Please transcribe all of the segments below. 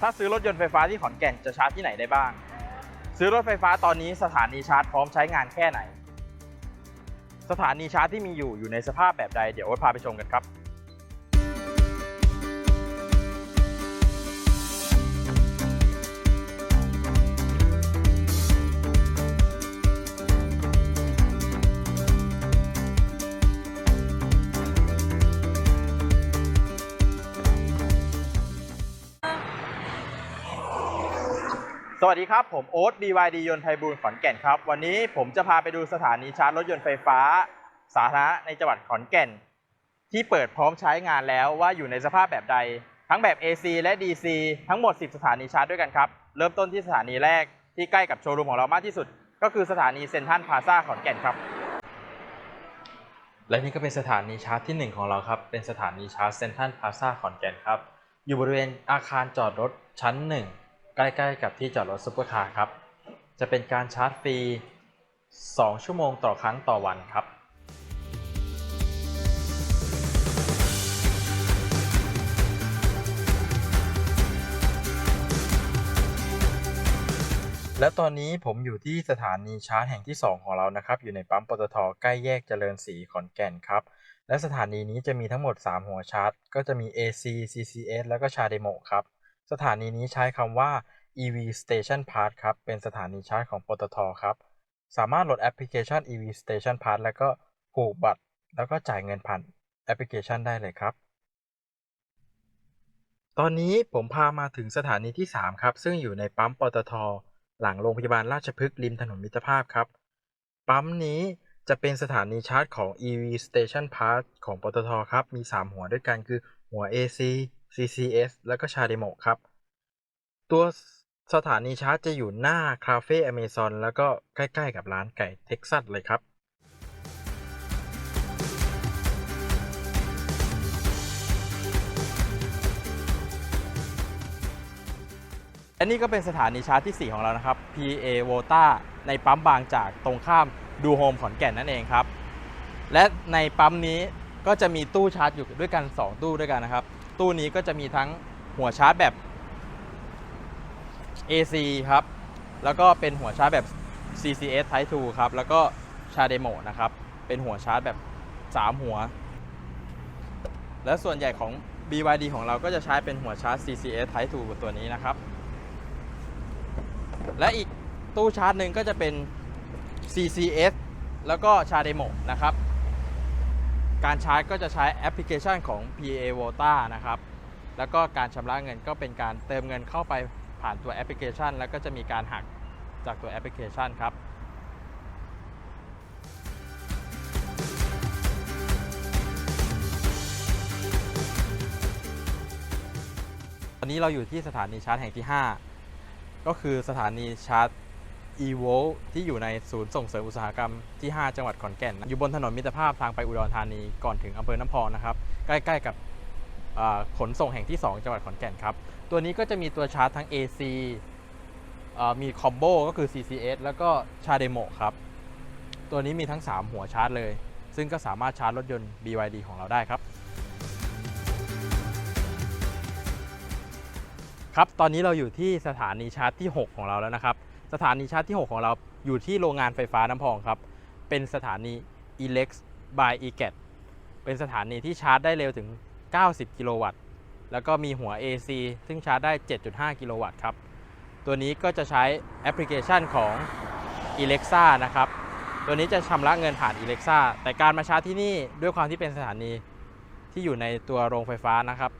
ถ้าซื้อรถยนต์ไฟฟ้าที่ขอนแก่นจะชาร์จที่ไหนได้บ้าง ซื้อรถไฟฟ้าตอนนี้สถานีชาร์จพร้อมใช้งานแค่ไหน สถานีชาร์จที่มีอยู่อยู่ในสภาพแบบใดเดี๋ยวโอ๊ตพาไปชมกันครับ วัสดีครับ ผมโอ๊ต BYD ยนต์ไทยบูลขอนแก่นครับ วันนี้ผมจะพาไปดูสถานีชาร์จรถยนต์ไฟฟ้า สาธารณะในจังหวัดขอนแก่น ที่เปิดพร้อมใช้งานแล้วว่าอยู่ในสภาพแบบใด ทั้งแบบ AC และ DC ทั้งหมด 10 สถานีชาร์จด้วยกันครับ เริ่มต้นที่สถานีแรกที่ใกล้กับโชว์รูมของเรามากที่สุด ก็คือสถานีเซ็นทรัลพาซาขอนแก่นครับและนี่ก็เป็นสถานีชาร์จที่ 1 ของเราครับ เป็นสถานีชาร์จเซ็นทรัลพาซาขอนแก่นครับ อยู่บริเวณอาคารจอดรถชั้น 1 ใกล้ๆกับที่จอดรถซุปเปอร์คาร์ครับ จะเป็นการชาร์จฟรี 2 ชั่วโมงต่อครั้งต่อวันครับและตอนนี้ผมอยู่ที่สถานีชาร์จแห่งที่ 2 ของเรานะครับ อยู่ในปั๊มปตทใกล้แยกเจริญศรีขอนแก่นครับ และสถานีนี้จะมีทั้งหมด 3 หัวชาร์จ ก็จะมี AC CCS แล้วก็ชาเดโมครับ สถานีนี้ใช้คำว่า EV Station Pass ครับ เป็นสถานีชาร์จของปตทครับ สามารถโหลดแอปพลิเคชัน EV Station Pass แล้วก็ผูกบัตร แล้วก็จ่ายเงินผ่านแอปพลิเคชันได้เลยครับ ตอนนี้ผมพามาถึงสถานีที่ 3 ครับ ซึ่งอยู่ในปั๊มปตท หลังโรงพยาบาลราชพฤกษ์ริมถนนมิตรภาพครับ ปั๊มนี้จะเป็นสถานีชาร์จของ EV Station Pass ของปตทครับ มี 3 หัวด้วยกันคือหัว AC CCS แล้วก็ชาเดโมครับ ตัวสถานีชาร์จจะอยู่หน้าคาเฟ่อเมซอนแล้วก็ใกล้ๆกับร้านไก่เท็กซัสเลยครับและนี่ก็เป็นสถานีชาร์จที่ 4 ของเรานะครับ PA v o t a ในปั๊มบางจากตรงข้ามดูโฮมขอนแก่นนั่นเองครับ และในปั๊มนี้ก็จะมีตู้ชาร์จอยู่ด้วยกัน 2 ตู้ด้วยกันนะครับ ตู้นี้ก็จะมีทั้งหัวชาร์จแบบ AC ครับ แล้วก็เป็นหัวชาร์จแบบ CCS Type 2 ครับ แล้วก็ชาร์เดโมนะครับ เป็นหัวชาร์จแบบ 3 หัว และส่วนใหญ่ของ BYD ของเราก็จะใช้เป็นหัวชาร์จ CCS Type 2 ตัวนี้นะครับ และอีกตู้ชาร์จหนึ่งก็จะเป็น CCS แล้วก็ชาร์เดโมนะครับ การชาร์จก็จะใช้แอปพลิเคชันของ PA v o t a นะครับ แล้วก็การชำระเงินก็เป็นการเติมเงินเข้าไปผ่านตัวแอปพลิเคชัน แล้วก็จะมีการหักจากตัวแอปพลิเคชันครับตอนนี้เราอยู่ที่สถานีชาร์จแห่งที่ 5 ก็คือสถานีชาร์จ e v o ที่อยู่ในศูนย์ส่งเสริมอุตสาหกรรมที่ 5 จังหวัดขอนแก่น อยู่บนถนนมิตรภาพทางไปอุดรธานีก่อนถึงอำเภอน้ำพองนะครับใกล้ๆกับขนส่งแห่งที่ 2 จังหวัดขอนแก่นครับ ตัวนี้ก็จะมีตัวชาร์จทั้ง AC มีคอมโบก็คือ CCS แล้วก็ชาเดโมครับ ตัวนี้มีทั้ง 3 หัวชาร์จเลย ซึ่งก็สามารถชาร์จรถยนต์ BYD ของเราได้ครับ ครับ ตอนนี้เราอยู่ที่สถานีชาร์จที่ 6 ของเราแล้วนะครับ สถานีชาร์จที่ 6 ของเราอยู่ที่โรงงานไฟฟ้าน้ำพองครับ เป็นสถานี Elex by eGet เป็นสถานีที่ชาร์จได้เร็วถึง 90 กิโลวัตต์ แล้วก็มีหัว AC ซึ่งชาร์จได้ 7.5 กิโลวัตต์ครับ ตัวนี้ก็จะใช้แอปพลิเคชันของ Alexa นะครับ ตัวนี้จะชำระเงินผ่าน Alexa แต่การมาชาร์จที่นี่ด้วยความที่เป็นสถานีที่อยู่ในตัวโรงไฟฟ้านะครับ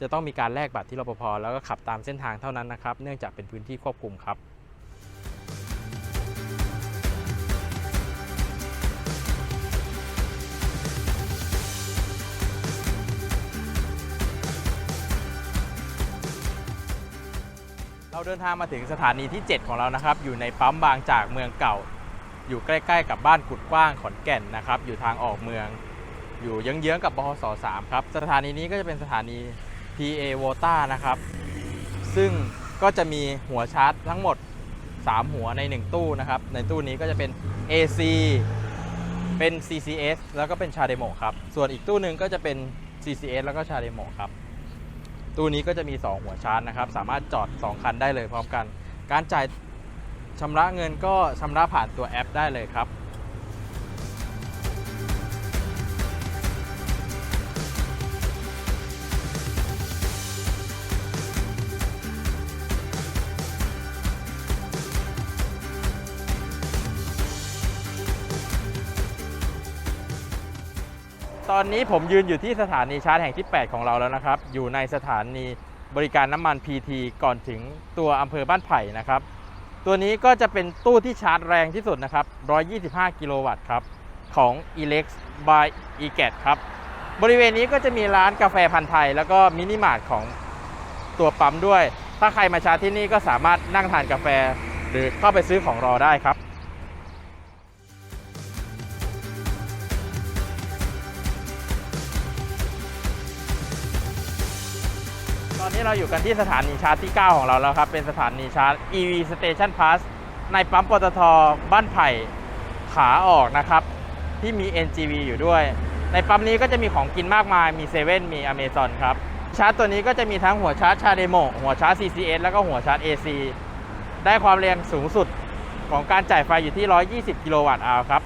จะต้องมีการแลกบัตรที่รปภแล้วก็ขับตามเส้นทางเท่านั้นนะครับ เนื่องจากเป็นพื้นที่ควบคุมครับเราเดินทางมาถึงสถานีที่ 7 ของเรานะครับ อยู่ในปั๊มบางจากเมืองเก่า อยู่ใกล้ ๆ กับบ้านกุดกว้างขอนแก่นนะครับ อยู่ทางออกเมือง อยู่เยื้องๆกับบขส3ครับ สถานีนี้ก็จะเป็นสถานี PA v o t a นะครับ ซึ่งก็จะมีหัวชาร์จทั้งหมด 3 หัวใน 1 ตู้นะครับ ในตู้นี้ก็จะเป็น AC เป็น CCS แล้วก็เป็นชาเดโมครับ ส่วนอีกตู้หนึ่งก็จะเป็น CCS แล้วก็ชาเดโมครับ ตู้นี้ก็จะมี 2 หัวชาร์จนะครับ สามารถจอด 2 คันได้เลยพร้อมกัน การจ่ายชำระเงินก็ชำระผ่านตัวแอปได้เลยครับ ตอนนี้ผมยืนอยู่ที่สถานีชาร์จแห่งที่ 8 ของเราแล้วนะครับ อยู่ในสถานีบริการน้ำมัน PT ก่อนถึงตัวอำเภอบ้านไผ่นะครับ ตัวนี้ก็จะเป็นตู้ที่ชาร์จแรงที่สุดนะครับ 125 กิโลวัตต์ครับ ของ Elex by e g a t ครับ บริเวณนี้ก็จะมีร้านกาแฟพันธ์ไทย แล้วก็มินิมาร์ทของตัวปั๊มด้วย ถ้าใครมาชาร์จที่นี่ก็สามารถนั่งทานกาแฟ หรือเข้าไปซื้อของรอได้ครับ อนนี้เราอยู่กันที่สถานีชาร์จที่ 9 ของเราแล้วครับ เป็นสถานีชาร์จ EV Station Pass ในปั๊มปตทบ้านไผ่ขาออกนะครับ ที่มี NGV อยู่ด้วย ในปั๊มนี้ก็จะมีของกินมากมายมีเซเว่นมี Amazon ครับ ชาร์จตัวนี้ก็จะมีทั้งหัวชาร์จชาเดโมหัวชาร์จ CCS แล้วก็หัวชาร์จ AC ได้ความแรงสูงสุดของการจ่ายไฟอยู่ที่ 120 กิโลวัตต์อาวครับ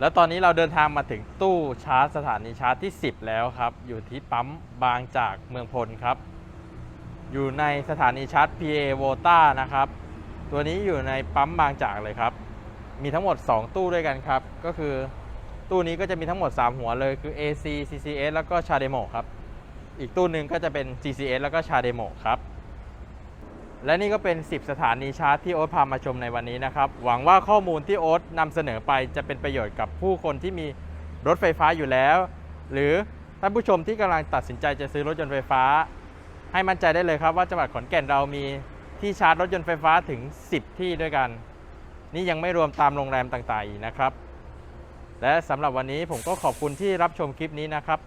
แล้วตอนนี้เราเดินทางมาถึงตู้ชาร์จสถานีชาร์จที่ 10 แล้วครับ อยู่ที่ปั๊มบางจากเมืองพลครับ อยู่ในสถานีชาร์จ PA v o t a นะครับ ตัวนี้อยู่ในปั๊มบางจากเลยครับ มีทั้งหมด 2 ตู้ด้วยกันครับ ก็คือตู้นี้ก็จะมีทั้งหมด 3 หัวเลยคือ AC CCS แล้วก็ c h a d e m o ครับ อีกตู้หนึ่งก็จะเป็น CCS แล้วก็ c h a d e m o ครับ และนี่ก็เป็น 10 สถานีชาร์จที่โอ๊ตพามาชมในวันนี้นะครับ หวังว่าข้อมูลที่โอ๊ตนำเสนอไปจะเป็นประโยชน์กับผู้คนที่มีรถไฟฟ้าอยู่แล้ว หรือท่านผู้ชมที่กำลังตัดสินใจจะซื้อรถยนต์ไฟฟ้า ให้มั่นใจได้เลยครับว่าจังหวัดขอนแก่นเรามีที่ชาร์จรถยนต์ไฟฟ้าถึง 10 ที่ด้วยกัน นี่ยังไม่รวมตามโรงแรมต่างๆอีกนะครับ และสำหรับวันนี้ผมก็ขอบคุณที่รับชมคลิปนี้นะครับ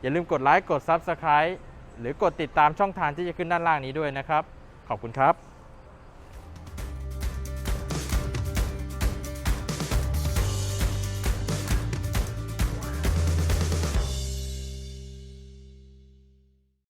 อย่าลืมกดไลค์กด Subscribe หรือกดติดตามช่องทางที่จะขึ้นด้านล่างนี้ด้วยนะครับ ขอบคุณครับ